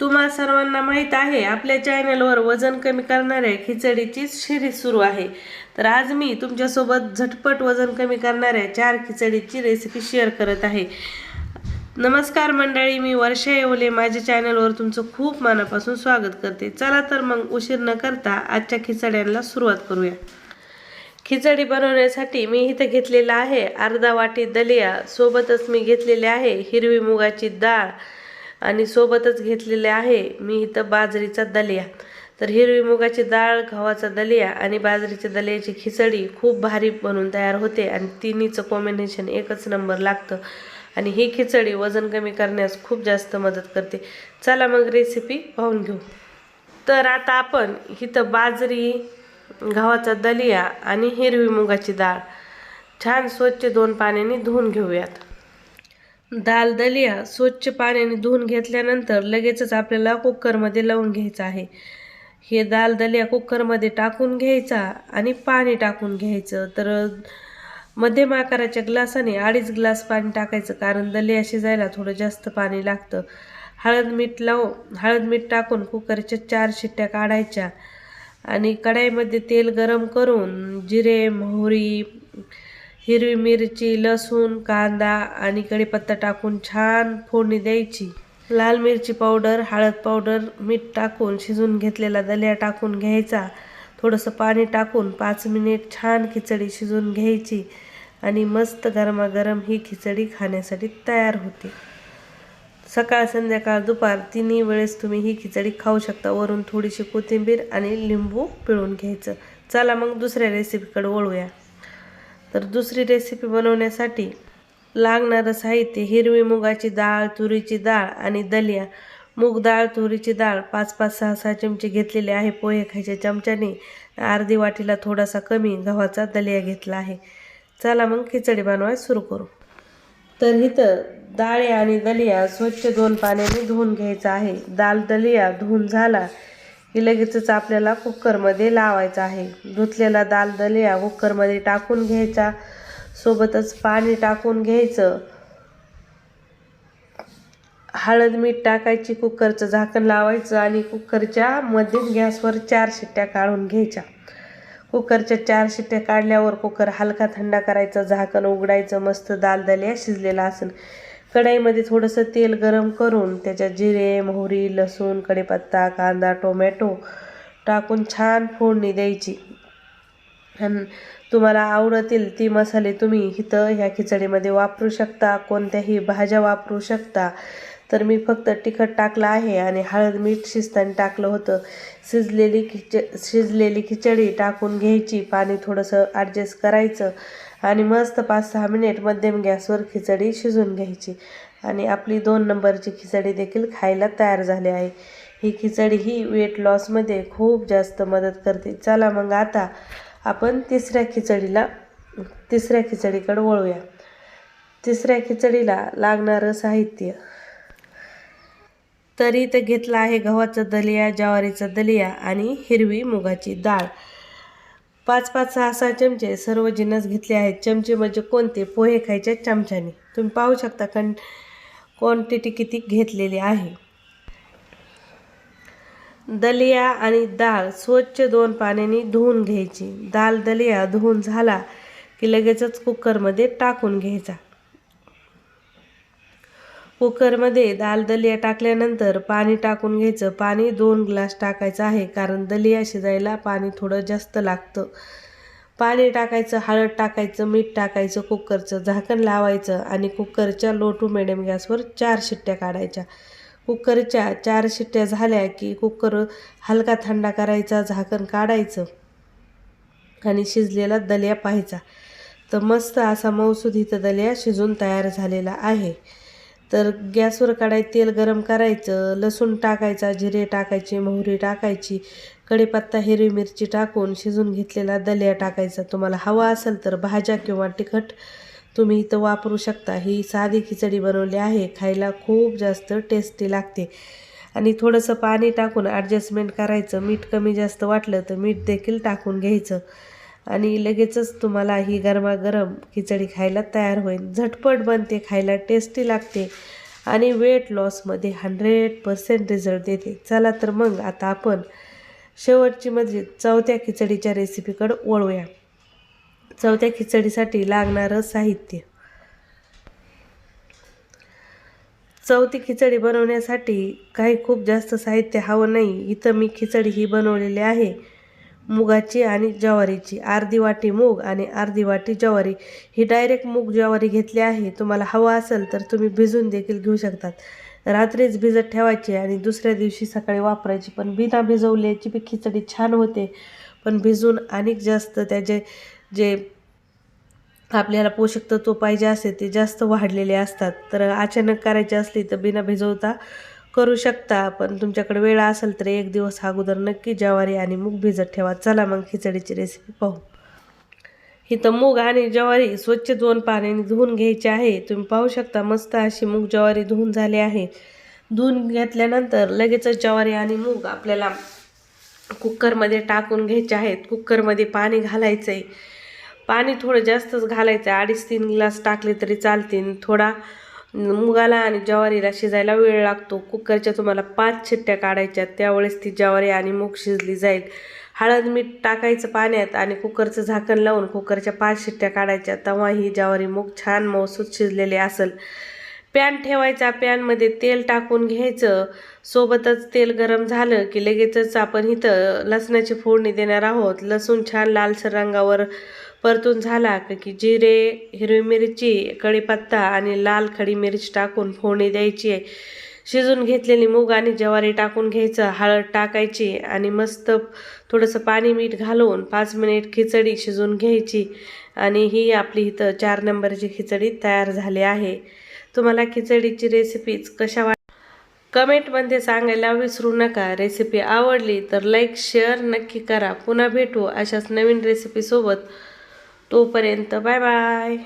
तुम्हा सर्वांना माहीत आहे आपल्या चॅनलवर वजन कमी करणाऱ्या खिचडीची शिरीज सुरू आहे. तर आज मी तुमच्यासोबत झटपट वजन कमी करणाऱ्या चार खिचडीची रेसिपी शेअर करत आहे. नमस्कार मंडळी मी वर्षा येवले. माझ्या चॅनलवर तुमचं खूप मनापासून स्वागत करते. चला तर मग उशीर न करता आजच्या खिचड्यांना सुरुवात करूया. खिचडी बनवण्यासाठी मी इथं घेतलेला आहे अर्धा वाटी दलिया. सोबतच मी घेतलेले आहे हिरवी मुगाची डाळ आणि सोबतच घेतलेले आहे. मी इथं बाजरीचा दलिया. तर हिरवी मुगाची डाळ गव्हाचा दलिया आणि बाजरीच्या दलियाची खिचडी खूप भारी बनून तयार होते आणि तिन्हीचं कॉम्बिनेशन एकच नंबर लागतं. आणि ही खिचडी वजन कमी करण्यास खूप जास्त मदत करते. चला मग रेसिपी पाहून घेऊ. तर आता आपण इथं बाजरी गव्हाचा दलिया आणि हिरवी मुगाची डाळ छान स्वच्छ दोन पाण्याने धुवून घेऊयात. दालदलिया स्वच्छ पाण्याने धुवून घेतल्यानंतर लगेचच आपल्याला कुकरमध्ये लावून घ्यायचं आहे. हे दालदलिया कुकरमध्ये टाकून घ्यायचा आणि पाणी टाकून घ्यायचं. तर मध्यम आकाराच्या ग्लासाने अडीच ग्लास पाणी टाकायचं कारण दलिया शिजायला थोडं जास्त पाणी लागतं. हळद मीठ लावू हळद मीठ टाकून कुकरच्या चार शिट्ट्या काढायच्या आणि कढाईमध्ये तेल गरम करून जिरे मोहरी हिरवी मिरची लसूण कांदा आणि कढीपत्ता टाकून छान फोडणी द्यायची. लाल मिरची पावडर हळद पावडर मीठ टाकून शिजून घेतलेला दलिया टाकून घ्यायचा. थोडंसं पाणी टाकून पाच मिनिट छान खिचडी शिजून घ्यायची आणि मस्त गरमागरम ही खिचडी खाण्यासाठी तयार होते. सकाळ संध्याकाळ दुपार तिन्ही वेळेस तुम्ही ही खिचडी खाऊ शकता. वरून थोडीशी कोथिंबीर आणि लिंबू पिळून घ्यायचं. चला मग दुसऱ्या रेसिपीकडे वळूया. तर दुसरी रेसिपी बनवण्यासाठी लागणारं साहित्य हिरवी मुगाची डाळ तुरीची डाळ आणि दलिया. मूग डाळ तुरीची डाळ पाच पाच सहा सहा चमचे घेतलेले आहे. पोहे खायच्या चमच्याने अर्धी वाटीला थोडासा कमी गव्हाचा दलिया घेतला आहे. चला मग खिचडी बनवायला सुरू करू. तर इथं डाळे आणि दलिया स्वच्छ दोन पाण्याने धुवून घ्यायचा आहे. दाल दलिया धुवून झाला ही लगेचच आपल्याला कुकरमध्ये लावायचा आहे. धुतलेला दाल दलिया कुकरमध्ये टाकून घ्यायचा. सोबतच पाणी टाकून घ्यायचं. हळद मीठ टाकायची कुकरचं झाकण लावायचं आणि कुकरच्या मध्यम गॅसवर चार शिट्ट्या काढून घ्यायच्या. कुकरच्या चार शिट्ट्या काढल्यावर कुकर हलका थंडा करायचा झाकण उघडायचं मस्त दाल दलिया शिजलेला असेल. कढईमध्ये थोडंसं तेल गरम करून त्याच्यात जिरे मोहरी लसूण कढीपत्ता कांदा टोमॅटो टाकून छान फोडणी द्यायची. आणि तुम्हाला आवडतील ती मसाले तुम्ही इथं ह्या खिचडीमध्ये वापरू शकता कोणत्याही भाज्या वापरू शकता. तर मी फक्त तिखट टाकलं आहे आणि हळद मीठ शिजताना टाकलं होतं. शिजलेली खिच शिजलेली खिचडी टाकून घ्यायची. पाणी थोडंसं ॲडजस्ट करायचं आणि मस्त पाच सहा मिनिट मध्यम गॅसवर खिचडी शिजून घ्यायची. आणि आपली दोन नंबरची खिचडी देखील खायला तयार झाली आहे. ही खिचडी ही वेट लॉसमध्ये खूप जास्त मदत करते. चला मग आता आपण तिसऱ्या खिचडीला तिसऱ्या खिचडीकडे वळूया. तिसऱ्या खिचडीला लागणारं साहित्य. तरी इथं घेतलं आहे गव्हाचं दलिया ज्वारीचा दलिया आणि हिरवी मुगाची डाळ. पाच पाच सहा सहा चमचे सर्व जिन्नस घेतले आहेत. चमचे म्हणजे कोणते? पोहे खायच्या चमच्याने. तुम्ही पाहू शकता कण क्वांटिटी किती घेतलेली आहे. दलिया आणि डाळ स्वच्छ दोन पाण्याने धुवून घ्यायची. दाल दलिया धुवून झाला की लगेचच कुकरमध्ये टाकून घ्यायचा. कुकरमध्ये दाल दलिया टाकल्यानंतर पाणी टाकून घ्यायचं. पाणी दोन ग्लास टाकायचं आहे कारण दलिया शिजायला पाणी थोडं जास्त लागतं. पाणी टाकायचं हळद टाकायचं मीठ टाकायचं कुकरचं झाकण लावायचं आणि कुकरच्या लो टू मिडियम गॅसवर चार शिट्ट्या काढायच्या. कुकरच्या चार शिट्ट्या झाल्या की कुकर हलका थंडा करायचा झाकण काढायचं आणि शिजलेला दलिया पाहायचा. तर मस्त असा मौसूद इथं दलिया शिजून तयार झालेला आहे. तर गॅसवर काढाय तेल गरम करायचं लसूण टाकायचा जिरे टाकायचे मोहरी टाकायची कढीपत्ता हिरवी मिरची टाकून शिजून घेतलेला दलिया टाकायचा. तुम्हाला हवा असेल तर भाज्या किंवा तिखट तुम्ही इथं वापरू शकता. ही साधी खिचडी बनवली आहे. खायला खूप जास्त टेस्टी लागते. आणि थोडंसं पाणी टाकून ॲडजस्टमेंट करायचं. मीठ कमी जास्त वाटलं तर मीठ देखील टाकून घ्यायचं. आणि लगेचच तुम्हाला ही गरमागरम खिचडी खायला तयार होईल. झटपट बनते खायला टेस्टी लागते आणि वेट लॉसमध्ये हंड्रेड पर्सेंट रिझल्ट देते. चला तर मग आता आपण शेवटची म्हणजे चौथ्या खिचडीच्या रेसिपीकडं वळूया. चौथ्या खिचडीसाठी लागणारं साहित्य. चौथी खिचडी बनवण्यासाठी काही खूप जास्त साहित्य हवं नाही. इथं मी खिचडी ही बनवलेली आहे. मुगाची आणि ज्वारीची. अर्धी वाटी मूग आणि अर्धी वाटी ज्वारी. ही डायरेक्ट मूग ज्वारी घेतली आहे. तुम्हाला हवं असेल तर तुम्ही भिजून देखील घेऊ शकतात. रात्रीच भिजत ठेवायची आणि दुसऱ्या दिवशी सकाळी वापरायची. पण बिना भिजवल्याची बी खिचडी छान होते. पण भिजून आणि जास्त त्याचे जे आपल्याला पोषक तत्व पाहिजे असेल ते जास्त वाढलेले असतात. तर अचानक करायचे असली तर बिना भिजवता करू शकता पण तुमच्याकडे वेळ असेल तर एक दिवस अगोदर नक्की ज्वारी आणि मूग भिजत ठेवा. चला मग खिचडीची रेसिपी पाहू. इथं मूग आणि ज्वारी स्वच्छ दोन पाण्याने धुवून घ्यायची आहे. तुम्ही पाहू शकता मस्त अशी मूग ज्वारी धुवून झाली आहे. धुवून घेतल्यानंतर लगेचच ज्वारी आणि मूग आपल्याला कुकरमध्ये टाकून घ्यायचे आहेत. कुकरमध्ये पाणी घालायचं आहे पाणी थोडं जास्तच घालायचं आहे अडीच तीन ग्लास टाकले तरी चालतील. थोडा मुगाला आणि ज्वारीला शिजायला वेळ लागतो. कुकरच्या तुम्हाला पाच शिट्ट्या काढायच्या त्यावेळेस ती ज्वारी आणि मूग शिजली जाईल. हळद मीठ टाकायचं पाण्यात आणि कुकरचं झाकण लावून कुकरच्या पाच शिट्ट्या काढायच्या. तेव्हा ही ज्वारी मूग छान मौसूद शिजलेले असेल. पॅन ठेवायचा. पॅनमध्ये तेल टाकून घ्यायचं. सोबतच तेल गरम झालं की लगेचच आपण इथं लसणाची फोडणी देणार आहोत. लसूण छान लालसर रंगावर परतून झाला की जिरे हिरवी मिरची कढीपत्ता आणि लाल खडी मिरची टाकून फोडणी द्यायची आहे. शिजून घेतलेली मूग आणि ज्वारी टाकून घ्यायचं हळद टाकायची आणि मस्त थोडंसं पाणी मीठ घालून पाच मिनिट खिचडी शिजून घ्यायची. आणि ही आपली इथं चार नंबरची खिचडी तयार झाली आहे. तुम्हाला खिचडीची रेसिपीज कशा वाट कमेंटमध्ये सांगायला विसरू नका. रेसिपी आवडली तर लाईक शेअर नक्की करा. पुन्हा भेटू अशाच नवीन रेसिपीसोबत तोपर्यंत बाय बाय.